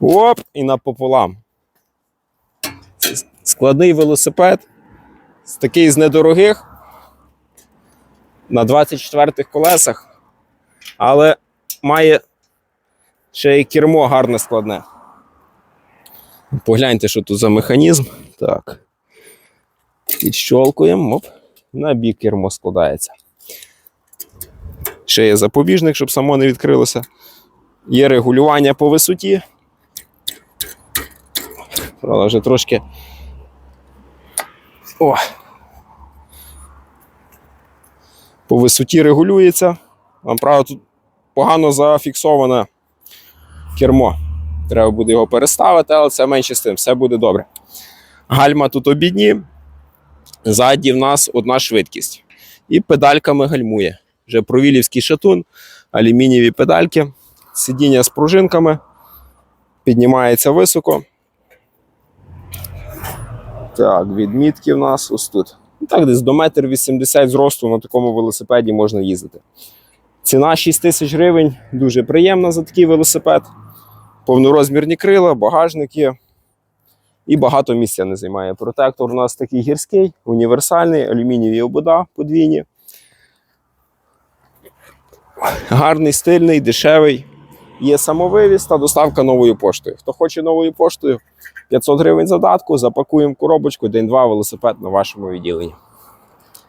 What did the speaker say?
Оп, і напополам. Складний велосипед. Такий з недорогих. На 24-х колесах. Але має ще й кермо гарне складне. Погляньте, що тут за механізм. Так. Підщолкуємо, оп, на бік кермо складається. Ще є запобіжник, щоб само не відкрилося. Є регулювання по висоті. Правда, вже трошки. О! По висоті регулюється. Вам правда, тут погано зафіксоване кермо. Треба буде його переставити, але це менше з тим, все буде добре. Гальма тут обідні. Ззаді в нас одна швидкість. І педальками гальмує. Вже провілівський шатун, алюмінієві педальки, сидіння з пружинками, піднімається високо. Так, відмітки в нас ось тут. Ну, Так, десь до 1,80 м зросту на такому велосипеді можна їздити. Ціна 6 тисяч гривень, дуже приємна за такий велосипед. Повнорозмірні крила, багажник є. І багато місця не займає. Протектор у нас такий гірський, універсальний, алюмінієві обода подвійні. Гарний, стильний, дешевий. Є самовивіз та доставка новою поштою. Хто хоче новою поштою, 500 гривень задатку, запакуємо коробочку, день-два велосипед на вашому відділенні.